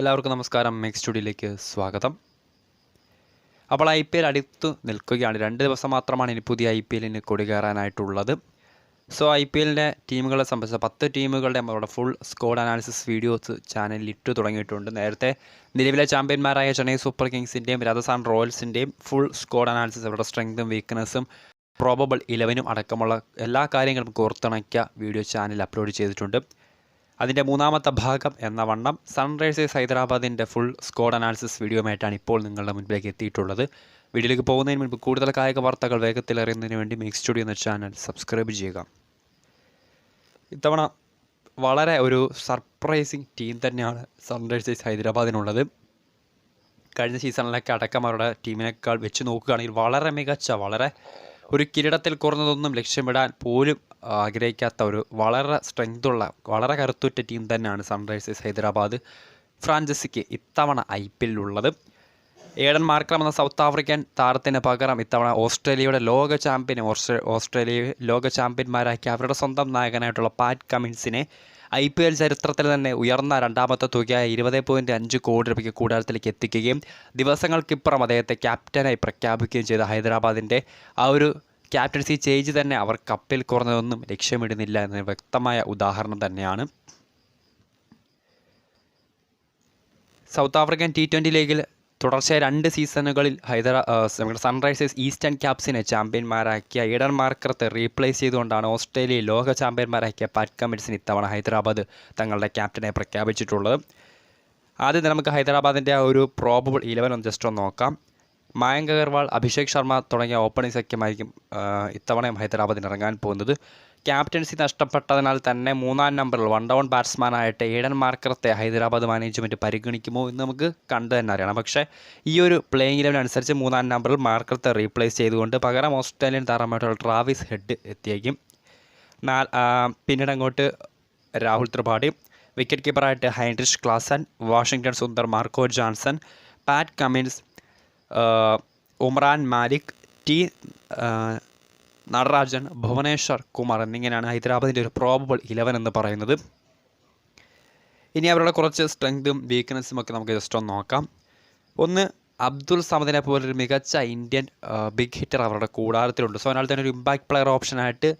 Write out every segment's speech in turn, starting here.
എല്ലാവർക്കും നമസ്കാരം. മെക്സ് സ്റ്റുഡിയോയിലേക്ക് സ്വാഗതം. അപ്പോൾ ഐ പി എൽ അടുത്ത് നിൽക്കുകയാണ്. രണ്ട് ദിവസം മാത്രമാണ് ഇനി പുതിയ ഐ പി എല്ലിന് കൊടികയറാനായിട്ടുള്ളത് സോ ഐ പി എല്ലിന്റെ ടീമുകളെ സംബന്ധിച്ച പത്ത് ടീമുകളുടെ നമ്മളുടെ ഫുൾ സ്കോഡ് അനാലിസിസ് വീഡിയോസ് ചാനലിൽ ഇട്ടു തുടങ്ങിയിട്ടുണ്ട്. നേരത്തെ നിലവിലെ ചാമ്പ്യന്മാരായ ചെന്നൈ സൂപ്പർ കിങ്സിന്റെയും രാജസ്ഥാൻ റോയൽസിന്റെയും ഫുൾ സ്കോഡ് അനാലിസിസ് അവരുടെ സ്ട്രെങ്തും വീക്ക്നെസ്സും പ്രോബബിൾ ഇലവനും അടക്കമുള്ള എല്ലാ കാര്യങ്ങളും കോർത്തിണക്കിയ വീഡിയോ ചാനൽ അപ്ലോഡ് ചെയ്തിട്ടുണ്ട്. അതിന്റെ മൂന്നാമത്തെ ഭാഗം എന്ന വണ്ണം സൺറൈസേഴ്സ് ഹൈദരാബാദിന്റെ ഫുൾ സ്കോഡ് അനാലിസിസ് വീഡിയോയുമായിട്ടാണ് ഇപ്പോൾ നിങ്ങളുടെ മുൻപിലേക്ക് എത്തിയിട്ടുള്ളത്. വീഡിയോയിലേക്ക് പോകുന്നതിന് മുൻപ് കൂടുതൽ കായിക വാർത്തകൾ വേഗത്തിൽ അറിയുന്നതിന് വേണ്ടി മിക്സ് സ്റ്റുഡിയോ എന്ന ചാനൽ സബ്സ്ക്രൈബ് ചെയ്യുക. ഇത്തവണ വളരെ ഒരു സർപ്രൈസിങ് ടീം തന്നെയാണ് സൺറൈസേഴ്സ് ഹൈദരാബാദിനുള്ളത്. കഴിഞ്ഞ സീസണിലൊക്കെ അടക്കം അവരുടെ ടീമിനേക്കാൾ വെച്ച് നോക്കുകയാണെങ്കിൽ വളരെ മികച്ച വളരെ ഒരു കിരീടത്തിൽ കുറഞ്ഞതൊന്നും ലക്ഷ്യമിടാൻ പോലും ആഗ്രഹിക്കാത്ത ഒരു വളരെ സ്ട്രെങ്തുള്ള വളരെ കരുത്തുറ്റ ടീം തന്നെയാണ് സൺറൈസേഴ്സ് ഹൈദരാബാദ്. ഫ്രാഞ്ചസിക്ക് ഇത്തവണ ഐ പി എല്ലിലുള്ളത് ഏഡൻ മാർക്രം എന്ന സൗത്ത് ആഫ്രിക്കൻ താരത്തിന് പകരം ഇത്തവണ ഓസ്ട്രേലിയയുടെ ലോക ചാമ്പ്യൻ ഓസ്ട്രേ ഓസ്ട്രേലിയ ലോക ചാമ്പ്യന്മാരാക്കി അവരുടെ സ്വന്തം നായകനായിട്ടുള്ള പാറ്റ് കമിൻസിനെ ഐ പി എൽ ചരിത്രത്തിൽ തന്നെ ഉയർന്ന രണ്ടാമത്തെ തുകയായ ഇരുപത് പോയിന്റ് അഞ്ച് കോടി രൂപയ്ക്ക് കൂടാരത്തിലേക്ക് എത്തിക്കുകയും ദിവസങ്ങൾക്കിപ്പുറം അദ്ദേഹത്തെ ക്യാപ്റ്റനായി പ്രഖ്യാപിക്കുകയും ചെയ്ത ഹൈദരാബാദിന്റെ ആ ഒരു ക്യാപ്റ്റൻസി ചേഞ്ച് തന്നെ അവർ കപ്പിൽ കുറഞ്ഞതൊന്നും ലക്ഷ്യമിടുന്നില്ല എന്ന വ്യക്തമായ ഉദാഹരണം തന്നെയാണ്. സൗത്ത് ആഫ്രിക്കൻ ടി ട്വന്റി ലീഗിൽ തുടർച്ചയായ രണ്ട് സീസണുകളിൽ ഹൈദരാ നമ്മുടെ സൺറൈസേഴ്സ് ഈസ്റ്റേൺ ക്യാപ്സിനെ ചാമ്പ്യന്മാരാക്കിയ ഈഡൻ മാർക്കറത്തെ റീപ്ലേസ് ചെയ്തുകൊണ്ടാണ് ഓസ്ട്രേലിയയിൽ ലോക ചാമ്പ്യന്മാരാക്കിയ പാറ്റ് കമിൻസിന് ഇത്തവണ ഹൈദരാബാദ് തങ്ങളുടെ ക്യാപ്റ്റനെ പ്രഖ്യാപിച്ചിട്ടുള്ളത്. ആദ്യം നമുക്ക് ഹൈദരാബാദിന്റെ ആ ഒരു പ്രോബബിൾ ഇലവൻ ഒന്ന് ജസ്റ്റ് ഒന്ന് നോക്കാം. മായങ്ക് അഗർവാൾ അഭിഷേക് ശർമ്മ തുടങ്ങിയ ഓപ്പണിംഗ് സഖ്യമായിരിക്കും ഇത്തവണയും ഹൈദരാബാദിന് ഇറങ്ങാൻ പോകുന്നത്. ക്യാപ്റ്റൻസി നഷ്ടപ്പെട്ടതിനാൽ തന്നെ മൂന്നാം നമ്പറിൽ വൺ ഡൗൺ ബാറ്റ്സ്മാനായിട്ട് ഏഡൻ മാർക്കറത്തെ ഹൈദരാബാദ് മാനേജ്മെന്റ് പരിഗണിക്കുമോ എന്ന് നമുക്ക് കണ്ടു തന്നെ അറിയണം. പക്ഷേ ഈ ഒരു പ്ലേയിങ് ഇലവൻ അനുസരിച്ച് മൂന്നാം നമ്പറിൽ മാർക്കറത്തെ റീപ്ലേസ് ചെയ്തുകൊണ്ട് പകരം ഓസ്ട്രേലിയൻ താരമായിട്ടുള്ള ട്രാവിസ് ഹെഡ് എത്തിയേക്കും. പിന്നീട് അങ്ങോട്ട് Rahul Tripathi wicket കീപ്പറായിട്ട് Heinrich Klaasen Washington Sundar Marco Johnson Pat Cummins Umran Malik T Natarajan Bhuvneshwar Kumar എന്നിങ്ങനെയാണ് ഹൈദരാബാദിന്റെ ഒരു പ്രോബബിൾ ഇലവൻ എന്ന് പറയുന്നത്. ഇനി അവരുടെ കുറച്ച് സ്ട്രെങ്തും വീക്ക്നെസ്സും ഒക്കെ നമുക്ക് ജസ്റ്റ് ഒന്ന് നോക്കാം. ഒന്ന് അബ്ദുൾ സമദിനെ പോലൊരു മികച്ച ഇന്ത്യൻ ബിഗ് ഹിറ്റർ അവരുടെ കൂടാരത്തിലുണ്ട്. സോ അതിനാൽ തന്നെ ഒരു ഇമ്പാക്ട് പ്ലെയർ ഓപ്ഷനായിട്ട്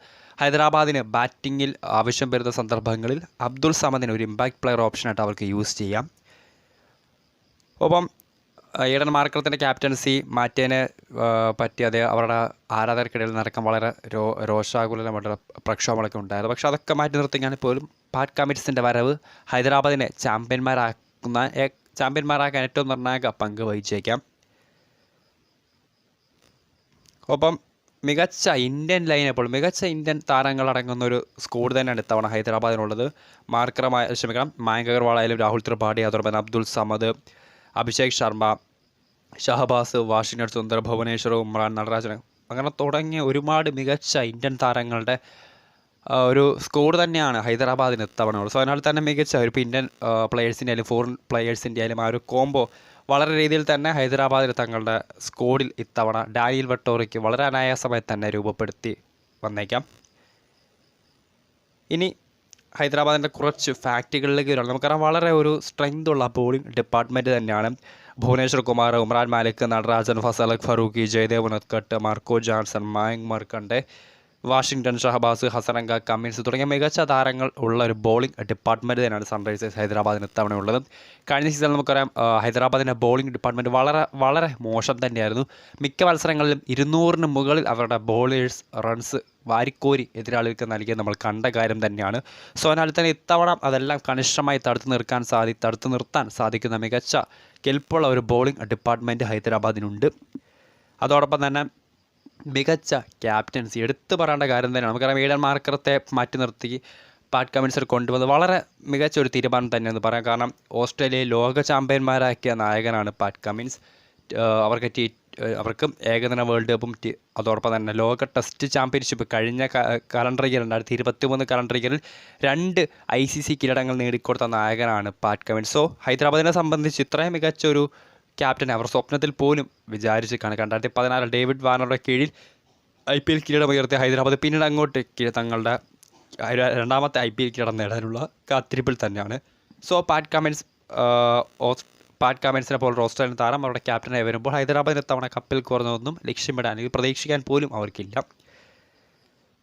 ഹൈദരാബാദിന് ബാറ്റിങ്ങിൽ ആവശ്യം വരുന്ന സന്ദർഭങ്ങളിൽ അബ്ദുൾ സമദിനെ ഒരു ഇമ്പാക്ട് പ്ലെയർ ഓപ്ഷനായിട്ട് അവർക്ക് യൂസ് ചെയ്യാം. ഒപ്പം ഈഡൻ മാർക്കറത്തിന്റെ ക്യാപ്റ്റൻസി മാറ്റേനെ പറ്റി അത് അവരുടെ ആരാധകർക്കിടയിൽ നടക്കാൻ വളരെ രോ രോഷാകുലമായിട്ടുള്ള പ്രക്ഷോഭങ്ങളൊക്കെ ഉണ്ടായിരുന്നു. പക്ഷേ അതൊക്കെ മാറ്റി നിർത്തിയാണെങ്കിൽ പോലും പാറ്റ് കമ്മിറ്റ്സിന്റെ വരവ് ഹൈദരാബാദിനെ ചാമ്പ്യന്മാരാക്കുന്ന ചാമ്പ്യന്മാരാക്കാൻ ഏറ്റവും നിർണായക പങ്ക് വഹിച്ചേക്കാം. ഒപ്പം മികച്ച ഇന്ത്യൻ ലൈൻ ലൈനപ്പോൾ മികച്ച ഇന്ത്യൻ താരങ്ങൾ അടങ്ങുന്ന ഒരു സ്കോഡ് തന്നെയാണ് ഇത്തവണ ഹൈദരാബാദിനുള്ളത്. മാർക്കറമായ ക്ഷമിക്കണം മായങ്ക് അഗർവാൾ ആയാലും രാഹുൽ ത്രിപാഠി അതോടൊപ്പം അബ്ദുൾ സമദ് അഭിഷേക് ശർമ്മ ഷഹബാസ് വാഷിംഗ്ടൺ സുന്ദർ ഭുവനേശ്വർ ഉമ്രാൻ നടരാജൻ അങ്ങനെ തുടങ്ങിയ ഒരുപാട് മികച്ച ഇന്ത്യൻ താരങ്ങളുടെ ഒരു സ്കോഡ് തന്നെയാണ് ഹൈദരാബാദിന് ഇത്തവണ സോ അതിനാൽ തന്നെ മികച്ച ഒരു ഇന്ത്യൻ പ്ലെയേഴ്സിന്റെ ആയാലും ഫോറിൻ പ്ലെയേഴ്സിന്റെ ആയാലും ആ ഒരു കോംബോ വളരെ രീതിയിൽ തന്നെ ഹൈദരാബാദിൽ തങ്ങളുടെ സ്കോഡിൽ ഇത്തവണ ഡാനിയൽ വട്ടോറിക്ക് വളരെ അനായാസമായി തന്നെ രൂപപ്പെടുത്തി വന്നേക്കാം. ഇനി ഹൈദരാബാദിന്റെ കുറച്ച് ഫാക്റ്റുകളിലേക്ക് വരണം നമുക്കറിയാം വളരെ ഒരു സ്ട്രെങ്ത് ഉള്ള ബോളിംഗ് ഡിപ്പാർട്ട്മെന്റ് തന്നെയാണ്. Bhuvneshwar Kumar Umran Malik Natarajan Fazalhaq Farooqi Jaydev Unadkat Marco Jansen Mayank Markande Washington Shahbaz Hasaranga Cummins തുടങ്ങിയ മികച്ച താരങ്ങൾ ഉള്ള ഒരു ബോളിംഗ് ഡിപ്പാർട്ട്മെന്റ് തന്നെയാണ് സൺറൈസേഴ്സ് ഹൈദരാബാദിന് ഇത്തവണ ഉള്ളത്. കഴിഞ്ഞ സീസണിൽ നമുക്കറിയാം ഹൈദരാബാദിന്റെ ബോളിംഗ് ഡിപ്പാർട്ട്മെന്റ് വളരെ വളരെ മോശം തന്നെയായിരുന്നു. മിക്ക മത്സരങ്ങളിലും ഇരുന്നൂറിന് മുകളിൽ അവരുടെ ബോളേഴ്സ് റൺസ് വാരിക്കോരി എതിരാളികൾക്ക് നൽകിയത് നമ്മൾ കണ്ട കാര്യം തന്നെയാണ്. സോ അതിനാൽ തന്നെ ഇത്തവണ അതെല്ലാം കണിഷ്ഠമായി തടുത്തു നിർക്കാൻ സാധി തടുത്തു നിർത്താൻ സാധിക്കുന്ന മികച്ച കെൽപ്പുള്ള ഒരു ബോളിംഗ് ഡിപ്പാർട്ട്മെന്റ് ഹൈദരാബാദിനുണ്ട്. അതോടൊപ്പം തന്നെ മികച്ച ക്യാപ്റ്റൻസി എടുത്തു പറയേണ്ട കാര്യം തന്നെയാണ്. നമുക്കറിയാം ഈഡൻ മാർക്കറത്തെ മാറ്റി നിർത്തി പാറ്റ് കമിൻസർ കൊണ്ടുവന്നത്. വളരെ മികച്ച ഒരു തീരുമാനം തന്നെയെന്ന് പറയാം. കാരണം ഓസ്ട്രേലിയയിൽ ലോക ചാമ്പ്യന്മാരാക്കിയ നായകനാണ് പാറ്റ് കമിൻസ് അവർക്ക് ടി അവർക്ക് ഏകദിന വേൾഡ് കപ്പും അതോടൊപ്പം തന്നെ ലോക ടെസ്റ്റ് ചാമ്പ്യൻഷിപ്പ് കഴിഞ്ഞ കലണ്ടർ ഇയർ രണ്ടായിരത്തി ഇരുപത്തി മൂന്ന് കലണ്ടർ ഇയറിൽ രണ്ട് ഐ സി സി കിരീടങ്ങൾ നേടിക്കൊടുത്ത നായകനാണ് പാറ്റ് കമിൻസ് സോ ഹൈദരാബാദിനെ സംബന്ധിച്ച് ഇത്രയും മികച്ച ഒരു ക്യാപ്റ്റൻ അവർ സ്വപ്നത്തിൽ പോലും വിചാരിച്ച് കാണും രണ്ടായിരത്തി പതിനാറ് ഡേവിഡ് വാർണറുടെ കീഴിൽ ഐ പി എൽ കിരീടം ഹൈദരാബാദ് പിന്നീട് അങ്ങോട്ട് തങ്ങളുടെ രണ്ടാമത്തെ ഐ പി എൽ കിരീടം നേടാനുള്ള കാത്തിരിപ്പിൽ തന്നെയാണ്. സോ പാറ്റ് കമിൻസ് പാറ്റ് കമൻസിനെ പോലെ റോസ്റ്ററിന് താരം അവരുടെ ക്യാപ്റ്റനായി വരുമ്പോൾ ഹൈദരാബാദിന് തവണ കപ്പിൽ കുറഞ്ഞതൊന്നും ലക്ഷ്യമിടാൻ പ്രതീക്ഷിക്കാൻ പോലും അവർക്കില്ല.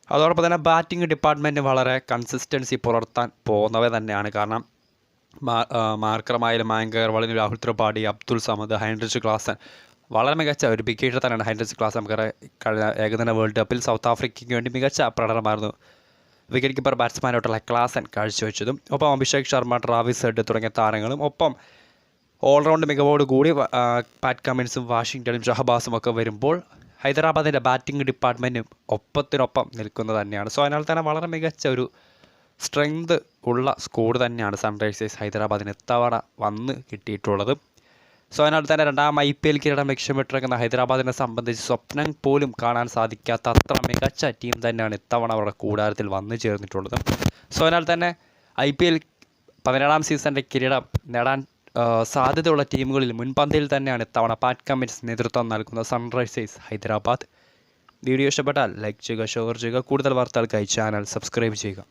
അതോടൊപ്പം തന്നെ ബാറ്റിംഗ് ഡിപ്പാർട്ട്മെന്റ് വളരെ കൺസിസ്റ്റൻസി പുലർത്താൻ പോകുന്നവ തന്നെയാണ്. കാരണം മാർക്കറമായാലും മാങ്കർ വളരെ രാഹുൽ ത്രിപാഠി അബ്ദുൾ സമദ് ഹൈൻഡ്രിച്ച് ക്ലാസൻ വളരെ മികച്ച ഒരു വിക്കറ്റ് തന്നെയാണ് ഹൈൻഡ്രിച്ച് ക്ലാസ് നമുക്ക് കഴിഞ്ഞ ഏകദിന വേൾഡ് കപ്പിൽ സൗത്ത് ആഫ്രിക്കയ്ക്ക് വേണ്ടി മികച്ച പ്രകടനമായിരുന്നു വിക്കറ്റ് കീപ്പർ ബാറ്റ്സ്മാനായിട്ടുള്ള ക്ലാസൻ കാഴ്ചവെച്ചതും ഒപ്പം അഭിഷേക് ശർമ്മ ട്രാവിസ് ഹെഡ് തുടങ്ങിയ താരങ്ങളും ഒപ്പം ഓൾറൗണ്ട് മികവോട് കൂടി പാറ്റ് കമിൻസും വാഷിങ്ടണും ഷഹബാസും ഒക്കെ വരുമ്പോൾ ഹൈദരാബാദിന്റെ ബാറ്റിംഗ് ഡിപ്പാർട്ട്മെന്റും ഒപ്പത്തിനൊപ്പം നിൽക്കുന്നത് തന്നെയാണ്. സോ അതിനാൽ തന്നെ വളരെ മികച്ച ഒരു സ്ട്രെങ്ത് ഉള്ള സ്കോഡ് തന്നെയാണ് സൺറൈസേഴ്സ് ഹൈദരാബാദിന് ഇത്തവണ വന്ന് കിട്ടിയിട്ടുള്ളത്. സോ അതിനാൽ തന്നെ രണ്ടാം ഐ പി എൽ കിരീടം ലക്ഷ്യമിട്ടിരിക്കുന്ന ഹൈദരാബാദിനെ സംബന്ധിച്ച് സ്വപ്നം പോലും കാണാൻ സാധിക്കാത്ത അത്ര മികച്ച ടീം തന്നെയാണ് ഇത്തവണ അവരുടെ കൂടാരത്തിൽ വന്നു ചേർന്നിട്ടുള്ളത്. സോ അതിനാൽ തന്നെ ഐ പി എൽ പതിനേഴാം സീസണിന്റെ കിരീടം നേടാൻ സാധ്യതയുള്ള ടീമുകളിൽ മുൻപന്തിയിൽ തന്നെയാണ് ഇത്തവണ പാറ്റ് കമ്മിൻസ് നേതൃത്വം നൽകുന്ന സൺറൈസേഴ്സ് ഹൈദരാബാദ്. വീഡിയോ ഇഷ്ടപ്പെട്ടാൽ ലൈക്ക് ചെയ്യുക ഷെയർ ചെയ്യുക കൂടുതൽ വാർത്തകൾക്കായി ചാനൽ സബ്സ്ക്രൈബ് ചെയ്യുക.